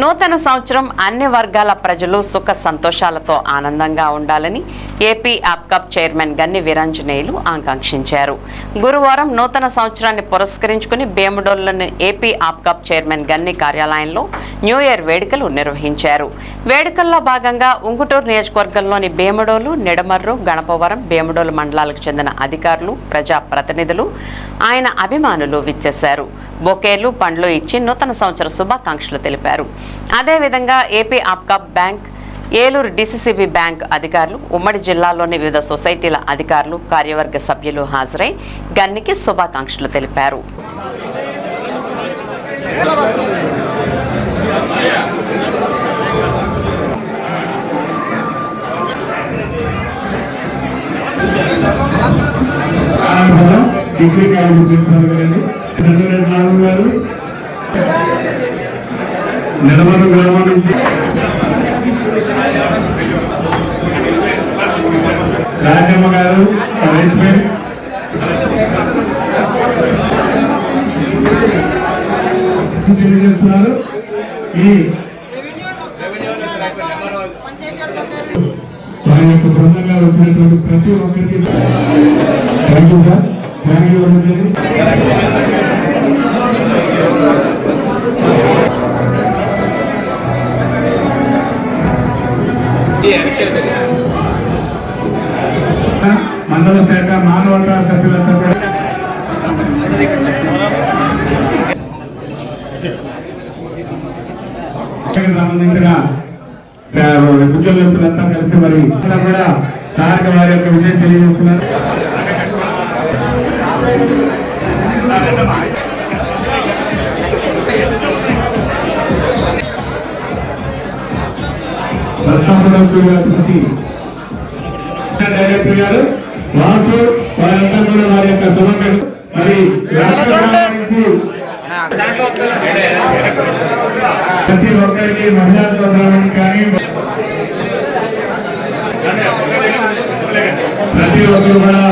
నూతన సంవత్సరం అన్ని వర్గాల ప్రజలు సుఖ సంతోషాలతో ఆనందంగా ఉండాలని ఏపీ అప్కప్ చైర్మన్ గన్ని వీరాంజనేయులు ఆకాంక్షించారు. గురువారం నూతన సంవత్సరాన్ని పురస్కరించుకుని భీమడోల్లోని ఏపీ ఆప్కప్ చైర్మన్ గన్ని కార్యాలయంలో న్యూ ఇయర్ వేడుకలు నిర్వహించారు. వేడుకల్లో భాగంగా ఉంగుటూరు నియోజకవర్గంలోని బేముడోలు నిడమర్రు గణపవరం బేముడోలు మండలాలకు చెందిన అధికారులు ప్రజా ప్రతినిధులు ఆయన అభిమానులు విచ్చేశారు. బొకేలు పండ్లు ఇచ్చి నూతన సంవత్సర శుభాకాంక్షలు తెలిపారు. అదేవిధంగా AP Apcob bank Eluru DCCB bank అధికారులు ఉమ్మడి జిల్లాలోని వివిధ సొసైటీల అధికారులు కార్యవర్గ సభ్యులు హాజరై గన్నికి శుభాకాంక్షలు తెలిపారు. డిగ్రీ కాలేజీ గారు. నిలమల గ్రామం నుంచి రాజమ్మ గారు రేస్మెంట్ తెలియజేస్తున్నారు ఈ వారి యొక్క బృందంగా వచ్చినటువంటి ప్రతి ఒక్కరికి thank you sir thank you మండల శాఖ మానవతా సభ్యులంతా కూడా సంబంధించిన ఉద్యోగస్తులంతా కలిసి మరి అంతా కూడా సార్ వారి యొక్క విషయం తెలియజేస్తున్నారు. నరసాపురం చూడటువంటి డైరెక్టర్ గారు వాసు వారంతా ప్రతి ఒక్కరికి మహిళా సోదరానికి కానీ ప్రతి ఒక్కరు కూడా